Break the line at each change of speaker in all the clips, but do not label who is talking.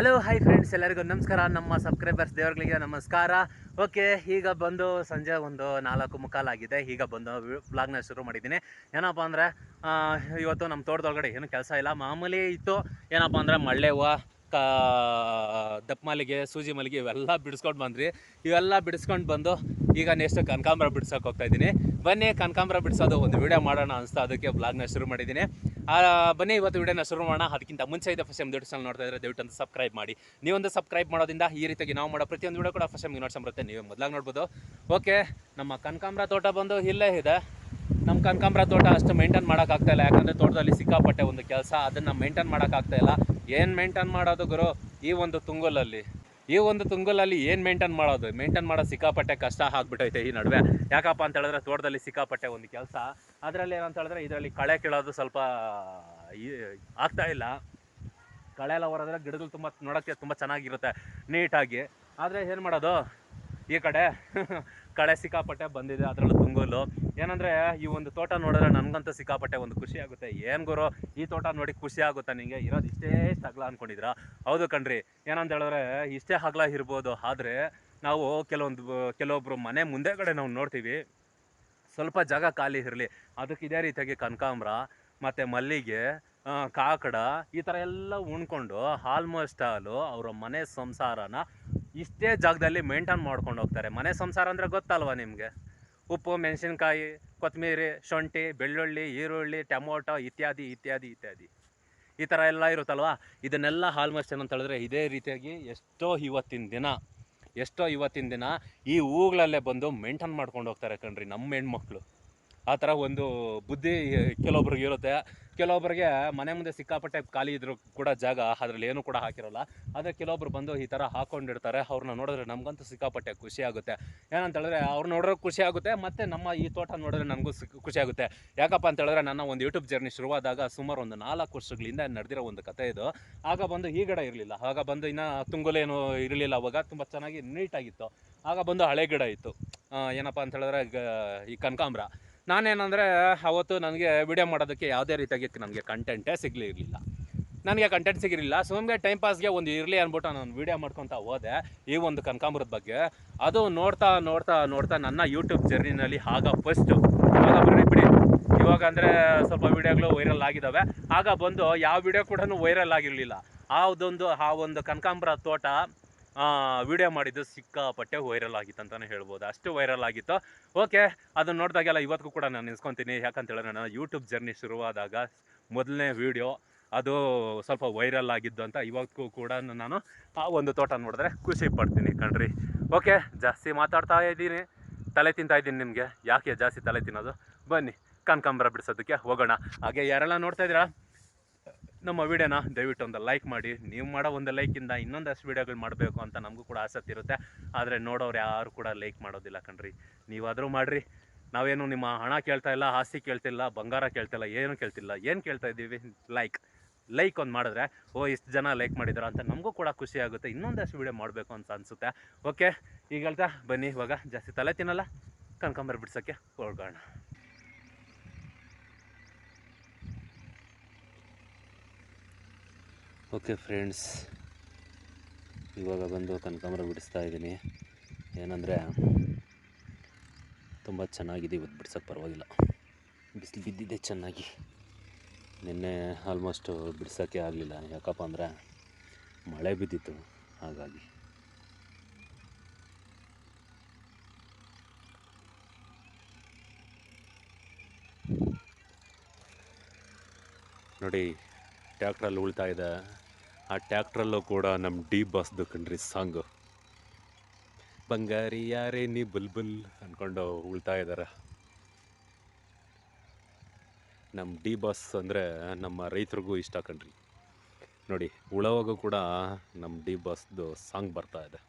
Hello hi friends ಎಲ್ಲರಿಗೂ ನಮಸ್ಕಾರ. ನಮ್ಮ ಸಬ್ಸ್ಕ್ರೈಬರ್ಸ್ ದೇವರುಗಳಿಗೆ ನಮಸ್ಕಾರ. ಓಕೆ ಈಗ ಬಂದು ಸಂಜೆ ಒಂದು ನಾಲ್ಕು ಮುಕ್ಕಾಲಾಗಿದೆ ಈಗ ಬಂದು ಬ್ಲಾಗ್ನ ಶುರು ಮಾಡಿದ್ದೀನಿ. ಏನಪ್ಪ ಅಂದರೆ ಇವತ್ತು ನಮ್ಮ ತೋಟದೊಳಗಡೆ ಏನು ಕೆಲಸ ಇಲ್ಲ. ಮಾಮೂಲಿ ಇತ್ತು. ಏನಪ್ಪ ಅಂದರೆ, ಮಳ್ಳೆ ಹೂವು, ಕಾ, ದಪ್ಪ ಮಲ್ಲಿಗೆ, ಸೂಜಿ ಮಲ್ಲಿಗೆ ಇವೆಲ್ಲ ಬಿಡಿಸ್ಕೊಂಡು ಬಂದ್ರಿ ಇವೆಲ್ಲ ಬಿಡಿಸ್ಕೊಂಡು ಬಂದು ಈಗ ನೆಕ್ಸ್ಟ್ ಕನಕಾಂಬರ ಬಿಡ್ಸೋಕೆ ಹೋಗ್ತಾ ಇದ್ದೀನಿ. ಬನ್ನಿ, ಕನಕಾಂಬರ ಬಿಡಿಸೋದು ಒಂದು ವಿಡಿಯೋ ಮಾಡೋಣ ಅನಿಸ್ತಾ ಅದಕ್ಕೆ ಬ್ಲಾಗ್ನ ಶುರು ಮಾಡಿದ್ದೀನಿ. ಬನ್ನಿ, ಇವತ್ತು ವಿಡಿಯೋನ ಶುರು ಮಾಡೋಣ. ಅದಕ್ಕಿಂತ ಮುಂಚೆ ಇದೆ ಫಸ್ಟ್ ಟೈಮ್ ದೊಡ್ಡ ಚಾನಲ್ ನೋಡ್ತಾ ಇದ್ರೆ ದಯವಿಟ್ಟು ಒಂದು ಸಬ್ಸ್ಕ್ರೈಬ್ ಮಾಡಿ. ನೀವೊಂದು ಸಬ್ಸ್ಕ್ರೈಬ್ ಮಾಡೋದ್ರಿಂದ ಈ ರೀತಿಯಾಗಿ ನಾವು ಮಾಡೋ ಪ್ರತಿಯೊಂದು ವಿಡಿಯೋ ಕೂಡ ಫಸ್ಟ್ ಟೈಮ್ ನೋಡ್ಸಂಬರುತ್ತೆ ನೀವು ಮೊದಲಾಗಿ ನೋಡ್ಬೋದು. ಓಕೆ ನಮ್ಮ ಕನಕಾಂಬ್ರ ತೋಟ ಬಂದು ಇಲ್ಲೇ ಇದೆ. ನಮ್ಮ ಕನಕಾಂಬ್ರ ತೋಟ ಅಷ್ಟು ಮೇಂಟೈನ್ ಮಾಡೋಕ್ಕಾಗ್ತಾ ಇಲ್ಲ. ಯಾಕಂದರೆ ತೋಟದಲ್ಲಿ ಸಿಕ್ಕಾಪಟ್ಟೆ ಒಂದು ಕೆಲಸ. ಅದನ್ನು ಮೇಂಟೈನ್ ಮಾಡೋಕ್ಕಾಗ್ತಾ ಇಲ್ಲ. ಏನು ಮೇಂಟೈನ್ ಮಾಡೋದು ಗುರು? ಈ ಒಂದು ತುಂಗುಲಲ್ಲಿ. ಈ ಒಂದು ತುಂಗುಲಲ್ಲಿ ಏನು ಮೇಂಟೈನ್ ಮಾಡೋದು? ಮೇಂಟೈನ್ ಮಾಡೋದು ಸಿಕ್ಕಾಪಟ್ಟೆ ಕಷ್ಟ ಆಗ್ಬಿಟ್ಟೈತೆ ಈ ನಡುವೆ. ಯಾಕಪ್ಪ ಅಂತ ಹೇಳಿದ್ರೆ ತೋಟದಲ್ಲಿ ಸಿಕ್ಕಾಪಟ್ಟೆ ಒಂದು ಕೆಲಸ. ಅದರಲ್ಲಿ ಏನಂತ ಹೇಳಿದ್ರೆ ಇದರಲ್ಲಿ ಕಳೆ ಕೀಳೋದು ಸ್ವಲ್ಪ ಆಗ್ತಾ ಇಲ್ಲ. ಕಳೆ ಎಲ್ಲ ಹೊರದ್ರೆ ಗಿಡಗಳು ತುಂಬ ನೋಡೋಕ್ಕೆ ತುಂಬ ಚೆನ್ನಾಗಿರುತ್ತೆ, ನೀಟಾಗಿ. ಆದರೆ ಏನು ಮಾಡೋದು? ಈ ಕಡೆ ಕಳೆ ಸಿಕ್ಕಾಪಟ್ಟೆ ಬಂದಿದೆ ಅದರಲ್ಲೂ ತುಂಗೋಲು. ಏನಂದರೆ ಈ ಒಂದು ತೋಟ ನೋಡಿದ್ರೆ ನನಗಂತೂ ಸಿಕ್ಕಾಪಟ್ಟೆ ಒಂದು ಖುಷಿ ಆಗುತ್ತೆ. ಏನು ಗುರು, ಈ ತೋಟ ನೋಡಿ ಖುಷಿ ಆಗುತ್ತೆ ನಿಮಗೆ ಇರೋದು ಇಷ್ಟೇ ಅಗಲ ಅಂದ್ಕೊಂಡಿದ್ದೀರಾ ಹೌದು ಕಣ್ರಿ. ಏನಂತ ಹೇಳಿದ್ರೆ ಇಷ್ಟೇ ಹಗ್ಲ ಇರ್ಬೋದು. ಆದರೆ ನಾವು ಕೆಲವೊಂದು, ಕೆಲವೊಬ್ರು ಮನೆ ಮುಂದೆ ಕಡೆ ನಾವು ನೋಡ್ತೀವಿ. ಸ್ವಲ್ಪ ಜಾಗ ಖಾಲಿ ಇರಲಿ. ಅದಕ್ಕೆ ಇದೇ ರೀತಿಯಾಗಿ ಕನಕಾಂಬ್ರ, ಮತ್ತು ಮಲ್ಲಿಗೆ ಕಾಕಡ, ಈ ಥರ ಎಲ್ಲ ಉಣ್ಕೊಂಡು ಆಲ್ಮೋಸ್ಟ್ ಆಲು ಅವರ ಮನೆ ಸಂಸಾರನ ಇಷ್ಟೇ ಜಾಗದಲ್ಲಿ ಮೇಂಟೈನ್ ಮಾಡ್ಕೊಂಡು ಹೋಗ್ತಾರೆ. ಮನೆ ಸಂಸಾರ ಅಂದರೆ ಗೊತ್ತಲ್ವಾ ನಿಮಗೆ? ಉಪ್ಪು, ಮೆಣಸಿನ್ಕಾಯಿ ಕೊತ್ತಂಬರಿ ಶುಂಠಿ, ಬೆಳ್ಳುಳ್ಳಿ, ಈರುಳ್ಳಿ, ಟೊಮೊಟೊ ಇತ್ಯಾದಿ ಇತ್ಯಾದಿ ಇತ್ಯಾದಿ. ಈ ಥರ ಎಲ್ಲ ಇರುತ್ತಲ್ವಾ? ಇದನ್ನೆಲ್ಲ ಆಲ್ಮೋಸ್ಟ್ ಏನಂತ ಹೇಳಿದ್ರೆ ಇದೇ ರೀತಿಯಾಗಿ ಎಷ್ಟೋ ಇವತ್ತಿನ ದಿನ, ಎಷ್ಟೋ ಇವತ್ತಿನ ದಿನ ಈ ಹೂಗಳಲ್ಲೇ ಬಂದು ಮೇಂಟೈನ್ ಮಾಡ್ಕೊಂಡು ಹೋಗ್ತಾರೆ ಕಣ್ರಿ ನಮ್ಮ ಹೆಣ್ಮಕ್ಳು. ಆ ಥರ ಒಂದು ಬುದ್ಧಿ ಕೆಲವೊಬ್ರಿಗೆ ಇರುತ್ತೆ. ಕೆಲವೊಬ್ಬರಿಗೆ ಮನೆ ಮುಂದೆ ಸಿಕ್ಕಾಪಟ್ಟೆ ಖಾಲಿ ಇದ್ರು ಕೂಡ ಜಾಗ ಅದರಲ್ಲಿ ಏನೂ ಕೂಡ ಹಾಕಿರೋಲ್ಲ. ಆದರೆ ಕೆಲವೊಬ್ರು ಬಂದು ಈ ಥರ ಹಾಕೊಂಡಿರ್ತಾರೆ. ಅವ್ರನ್ನ ನೋಡಿದ್ರೆ ನಮಗಂತೂ ಸಿಕ್ಕಾಪಟ್ಟೆ ಖುಷಿ ಆಗುತ್ತೆ. ಏನಂತ ಹೇಳಿದ್ರೆ ಅವ್ರು ನೋಡಿದ್ರೆ ಖುಷಿ ಆಗುತ್ತೆ, ಮತ್ತು ನಮ್ಮ ಈ ತೋಟ ನೋಡಿದ್ರೆ ನನಗೂ ಖುಷಿ ಆಗುತ್ತೆ. ಯಾಕಪ್ಪ ಅಂತ ಹೇಳಿದ್ರೆ ನನ್ನ ಒಂದು ಯೂಟ್ಯೂಬ್ ಜರ್ನಿ ಶುರುವಾದಾಗ ಸುಮಾರು ಒಂದು ನಾಲ್ಕು ವರ್ಷಗಳಿಂದ ನಡೆದಿರೋ ಒಂದು ಕತೆ ಇದು. ಆಗ ಬಂದು ಈ ಗಿಡ ಇರಲಿಲ್ಲ. ಆಗ ಬಂದು ಇನ್ನು ತುಂಗುಲೇನು ಇರಲಿಲ್ಲ ಅವಾಗ. ತುಂಬ ಚೆನ್ನಾಗಿ ನೀಟಾಗಿತ್ತು ಆಗ ಬಂದು ಹಳೆ ಗಿಡ ಇತ್ತು. ಏನಪ್ಪ ಅಂತ ಹೇಳಿದ್ರೆ ಈ ಕನಕಾಂಬ್ರ. ನಾನೇನಂದರೆ, ಅವತ್ತು ನನಗೆ ವಿಡಿಯೋ ಮಾಡೋದಕ್ಕೆ ಯಾವುದೇ ರೀತಿಯಾಗಿ ನನಗೆ ಕಂಟೆಂಟೇ ಸಿಗಲಿರಲಿಲ್ಲ ನನಗೆ ಕಂಟೆಂಟ್ ಸಿಗಿರಲಿಲ್ಲ ಸುಮ್ಮನೆ ಟೈಮ್ ಪಾಸ್ಗೆ ಒಂದು ಇರಲಿ ಅಂದ್ಬಿಟ್ಟು ನಾನು ವೀಡಿಯೋ ಮಾಡ್ಕೊತಾ ಹೋದೆ. ಈ ಒಂದು ಕನಕಾಂಬರದ ಬಗ್ಗೆ. ಅದು ನೋಡ್ತಾ ನೋಡ್ತಾ ನೋಡ್ತಾ ನನ್ನ ಯೂಟ್ಯೂಬ್ ಜರ್ನಿನಲ್ಲಿ ಆಗ ಫಸ್ಟು ಇವಾಗ ಬಿಡಿ ಬಿಡಿ. ಇವಾಗ ಅಂದರೆ ಸ್ವಲ್ಪ ವೀಡಿಯೋಗಳು ವೈರಲ್ ಆಗಿದ್ದಾವೆ ಆಗ ಬಂದು ಯಾವ ವಿಡಿಯೋ ಕೂಡ ವೈರಲ್ ಆಗಿರಲಿಲ್ಲ. ಆ ಒಂದು ಆ ಒಂದು ಕನಕಾಂಬರ ತೋಟ ವಿಡಿಯೋ ಮಾಡಿದ್ದು ಸಿಕ್ಕಾಪಟ್ಟೆ ವೈರಲ್ ಆಗಿತ್ತು ಅಂತಲೇ ಹೇಳ್ಬೋದು. ಅಷ್ಟು ವೈರಲ್ ಆಗಿತ್ತು. ಓಕೆ ಅದನ್ನು ನೋಡಿದಾಗೆಲ್ಲ ಇವತ್ತಿಗೂ ಕೂಡ ನಾನು ನಿಲ್ಸ್ಕೊತೀನಿ ಯಾಕಂತ ನಾನು ಯೂಟ್ಯೂಬ್ ಜರ್ನಿ ಶುರುವಾದಾಗ ಮೊದಲನೇ ವೀಡಿಯೋ ಅದು ಸ್ವಲ್ಪ ವೈರಲ್ ಆಗಿದ್ದು ಅಂತ ಇವತ್ತಿಗೂ ಕೂಡ ನಾನು ಆ ಒಂದು ತೋಟ ನೋಡಿದ್ರೆ ಖುಷಿ ಪಡ್ತೀನಿ ಕಣ್ರಿ. ಓಕೆ ಜಾಸ್ತಿ ಮಾತಾಡ್ತಾ ಇದ್ದೀನಿ. ತಲೆ ತಿಂತಾ ಇದ್ದೀನಿ ನಿಮಗೆ. ಯಾಕೆ ಜಾಸ್ತಿ ತಲೆ ತಿನ್ನೋದು? ಬನ್ನಿ, ಕನಕಾಂಬರ ಬಿಡಿಸೋದಕ್ಕೆ ಹೋಗೋಣ. ಹಾಗೆ ಯಾರೆಲ್ಲ ನೋಡ್ತಾ ಇದ್ದೀರಾ? ನಮ್ಮ ವಿಡಿಯೋನ ದಯವಿಟ್ಟು ಒಂದು ಲೈಕ್ ಮಾಡಿ. ನೀವು ಮಾಡೋ ಒಂದು ಲೈಕಿಂದ ಇನ್ನೊಂದಷ್ಟು ವೀಡಿಯೋಗಳು ಮಾಡಬೇಕು ಅಂತ ನಮಗೂ ಕೂಡ ಆಸಕ್ತಿ ಇರುತ್ತೆ. ಆದರೆ ನೋಡೋರು ಯಾರು ಕೂಡ ಲೈಕ್ ಮಾಡೋದಿಲ್ಲ ಕಣ್ರಿ. ನೀವಾದರೂ ಮಾಡಿರಿ. ನಾವೇನು ನಿಮ್ಮ ಹಣ ಕೇಳ್ತಾ ಇಲ್ಲ, ಆಸ್ತಿ ಕೇಳ್ತಿಲ್ಲ ಬಂಗಾರ ಕೇಳ್ತಿಲ್ಲ ಏನು ಕೇಳ್ತಿಲ್ಲ ಏನು ಕೇಳ್ತಾ ಇದ್ದೀವಿ? ಲೈಕ್. ಲೈಕ್ ಒಂದು ಮಾಡಿದ್ರೆ, ಓ, ಇಷ್ಟು ಜನ ಲೈಕ್ ಮಾಡಿದ್ರು ಅಂತ ನಮಗೂ ಕೂಡ ಖುಷಿ ಆಗುತ್ತೆ. ಇನ್ನೊಂದಷ್ಟು ವೀಡಿಯೋ ಮಾಡಬೇಕು ಅಂತ ಅನಿಸುತ್ತೆ. ಓಕೆ, ಈಗ ಹೇಳ್ತಾ ಬನ್ನಿ. ಇವಾಗ ಜಾಸ್ತಿ ತಲೆ ತಿನ್ನಲ್ಲ ಕನಕಾಂಬರ ಬಿಡ್ಸೋಕ್ಕೆ ಓಕೆ ಫ್ರೆಂಡ್ಸ್, ಇವಾಗ ಬಂದು ಕನಕಾಂಬರ ಬಿಡಿಸ್ತಾ ಇದ್ದೀನಿ. ಏನಂದರೆ, ತುಂಬ ಚೆನ್ನಾಗಿದೆ ಇವತ್ತು ಬಿಡ್ಸೋಕ್ಕೆ ಪರವಾಗಿಲ್ಲ. ಬಿಸಿಲು ಬಿದ್ದಿದೆ ಚೆನ್ನಾಗಿ. ನಿನ್ನೆ ಆಲ್ಮೋಸ್ಟ್ ಬಿಡ್ಸೋಕ್ಕೆ ಆಗಲಿಲ್ಲ. ಯಾಕಪ್ಪ ಅಂದರೆ, ಮಳೆ ಬಿದ್ದಿತ್ತು. ಹಾಗಾಗಿ. ನೋಡಿ ಟ್ಯಾಕ್ಟ್ರಲ್ಲಿ ಉಳ್ತಾ ಇದೆ. ಆ ಟ್ಯಾಕ್ಟ್ರಲ್ಲೂ ಕೂಡ ನಮ್ಮ ಡಿ ಬಸ್ದು ಕಣ್ರಿ ಸಾಂಗು. ಬಂಗಾರಿ ಯಾರೇ ನೀ ಬುಲ್ಬುಲ್ ಅಂದ್ಕೊಂಡು ಉಳ್ತಾ ಇದ್ದಾರೆ ನಮ್ಮ ಡಿ ಬಾಸ್ ಅಂದರೆ ನಮ್ಮ ರೈತರಿಗೂ ಇಷ್ಟ ಕಣ್ರಿ. ನೋಡಿ, ಉಳವಾಗೂ ಕೂಡ ನಮ್ಮ ಡಿ ಬಸ್ದು ಸಾಂಗ್ ಬರ್ತಾ ಇದೆ.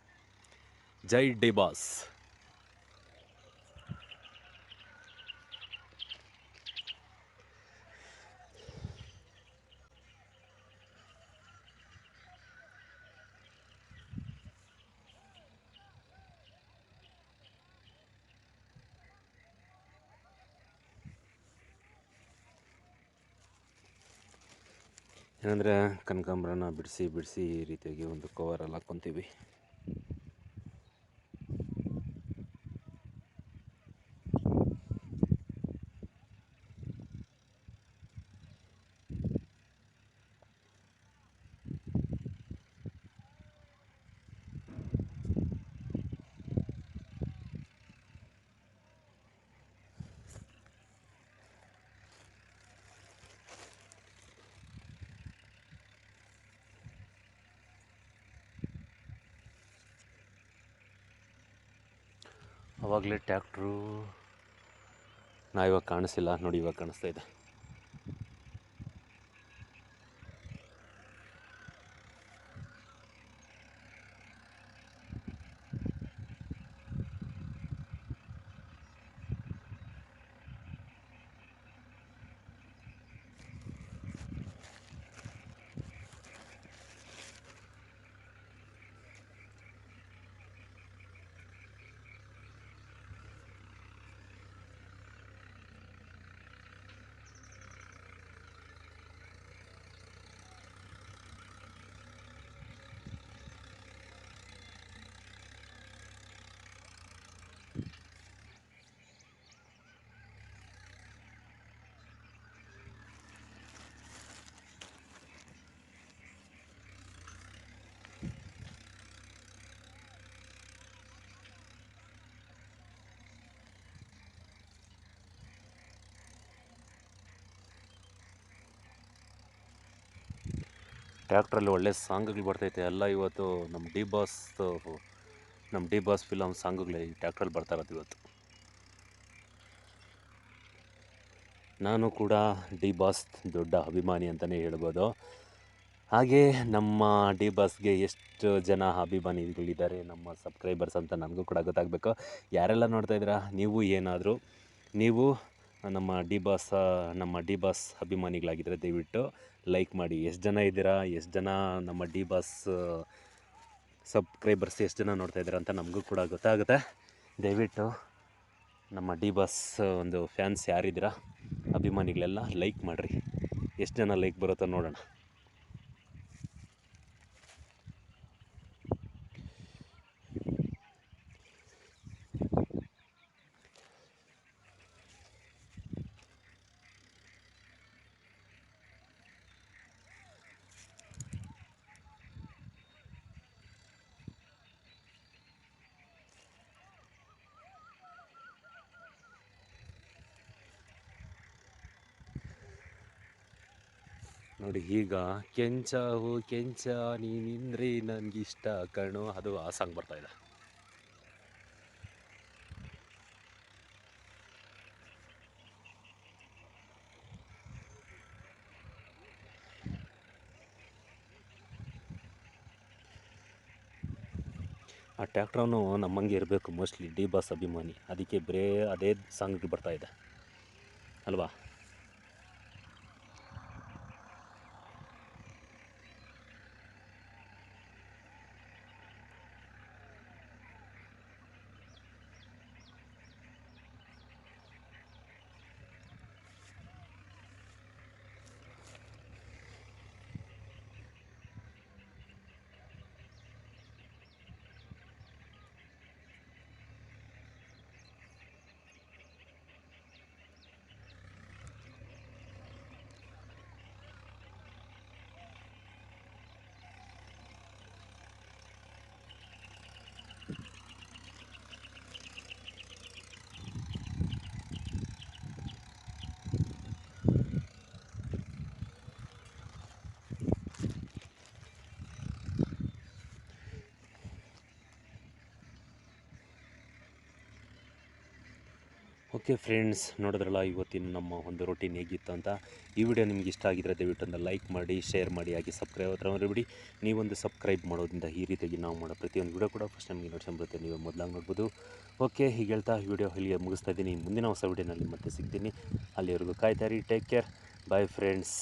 Jai D boss. ಏನಂದರೆ ಕನಕಾಂಬ್ರನ ಬಿಡಿಸಿ ಬಿಡಿಸಿ ಈ ರೀತಿಯಾಗಿ ಒಂದು ಕವರಲ್ಲಿ ಹಾಕ್ಕೊತೀವಿ ಆವಾಗಲೇ ಟ್ಯಾಕ್ಟ್ರು ನಾ ಇವಾಗ ಕಾಣಿಸಿಲ್ಲ ನೋಡಿ ಇವಾಗ ಕಾಣಿಸ್ತಾ ಇದೆ. ಟ್ಯಾಕ್ಟ್ರಲ್ಲಿ ಒಳ್ಳೆ ಸಾಂಗ್ಗಳು ಬರ್ತೈತೆ. ಎಲ್ಲ ಇವತ್ತು ನಮ್ಮ ಡಿ ಬಾಸ್ ನಮ್ಮ ಡಿ ಬಾಸ್ ಫಿಲಮ್ ಸಾಂಗ್ಗಳೇ ಈ ಟ್ಯಾಕ್ಟ್ರಲ್ಲಿ ಬರ್ತಾ ಇರೋದು ಇವತ್ತು. ನಾನು ಕೂಡ ಡಿ ಬಾಸ್ ದೊಡ್ಡ ಅಭಿಮಾನಿ ಅಂತಲೇ ಹೇಳ್ಬೋದು. ಹಾಗೆ ನಮ್ಮ ಡಿ ಬಾಸ್ಗೆ ಎಷ್ಟು ಜನ ಅಭಿಮಾನಿಗಳಿದ್ದಾರೆ, ನಮ್ಮ ಸಬ್ಸ್ಕ್ರೈಬರ್ಸ್ ಅಂತ ನನಗೂ ಕೂಡ ಗೊತ್ತಾಗಬೇಕು. ಯಾರೆಲ್ಲ ನೋಡ್ತಾ ಇದ್ದೀರಾ? ನೀವು ಏನಾದರೂ, ನೀವು ನಮ್ಮ ಡಿ ಬಾಸ್, ನಮ್ಮ ಡಿ ಬಾಸ್ ಅಭಿಮಾನಿಗಳಾಗಿದ್ದರೆ ದಯವಿಟ್ಟು ಲೈಕ್ ಮಾಡಿ. ಎಷ್ಟು ಜನ ಇದ್ದೀರಾ? ಎಷ್ಟು ಜನ ನಮ್ಮ ಡಿ ಬಾಸ್ ಸಬ್ಸ್ಕ್ರೈಬರ್ಸ್ ಎಷ್ಟು ಜನ ನೋಡ್ತಾ ಇದ್ದೀರಾ ಅಂತ ನಮಗೂ ಕೂಡ ಗೊತ್ತಾಗುತ್ತೆ. ದಯವಿಟ್ಟು ನಮ್ಮ ಡಿ ಬಾಸ್ ಒಂದು ಫ್ಯಾನ್ಸ್ ಯಾರಿದ್ದೀರಾ? ಅಭಿಮಾನಿಗಳೆಲ್ಲ ಲೈಕ್ ಮಾಡಿರಿ. ಎಷ್ಟು ಜನ ಲೈಕ್ ಬರುತ್ತೋ ನೋಡೋಣ. ನೋಡಿ, ಈಗ ಕೆಂಚ ಹೂ, ಕೆಂಚ ನೀನಿಂದ್ರೆ ನನಗಿಷ್ಟ ಕಣು, ಅದು ಆ ಸಾಂಗ್ ಬರ್ತಾ ಇದೆ. ಆ ಟ್ಯಾಕ್ಟ್ರವನು ನಮ್ಮಂಗೆ ಇರಬೇಕು, ಮೋಸ್ಟ್ಲಿ ಡಿ ಬಾಸ್ ಅಭಿಮಾನಿ. ಅದಕ್ಕೆ ಬರೇ, ಅದೇ ಸಾಂಗ್ ಬರ್ತಾ ಇದೆ. ಅಲ್ವಾ? ಓಕೆ ಫ್ರೆಂಡ್ಸ್, ನೋಡಿದ್ರಲ್ಲ, ಇವತ್ತಿನ ನಮ್ಮ ಒಂದು ರೊಟೀನ್ ಹೇಗಿತ್ತು ಅಂತ? ಈ ವಿಡಿಯೋ ನಿಮ್ಗೆ ಇಷ್ಟ ಆಗಿದ್ರೆ ದಯವಿಟ್ಟು ಒಂದು ಲೈಕ್ ಮಾಡಿ ಶೇರ್ ಮಾಡಿ, ಹಾಗೆ ಸಬ್ಸ್ಕ್ರೈಬ್ ಹತ್ರ ಬಿಡಿ ನೀವೊಂದು ಸಬ್ಸ್ಕ್ರೈಬ್ ಮಾಡೋದ್ರಿಂದ ಈ ರೀತಿಯಾಗಿ ನಾವು ಮಾಡೋ ಪ್ರತಿಯೊಂದು ವಿಡಿಯೋ ಕೂಡ ಫಸ್ಟ್ ನಮಗೆ ನೋಡ್ಕೊಂಬರುತ್ತೆ ನೀವು ಮೊದಲಾಗಿ ನೋಡ್ಬೋದು. ಓಕೆ, ಹೀಗೆ ಹೇಳ್ತಾ ಈ ವಿಡಿಯೋ ಇಲ್ಲಿಗೆ ಮುಗಿಸ್ತಾ ಇದ್ದೀನಿ. ಮುಂದಿನ ಹೊಸ ವಿಡಿಯೋನಲ್ಲಿ ಮತ್ತೆ ಸಿಗ್ತೀನಿ. ಅಲ್ಲಿವರೆಗೂ ಕಾಯ್ತಾರಿ ಟೇಕ್ ಕೇರ್ ಬಾಯ್ ಫ್ರೆಂಡ್ಸ್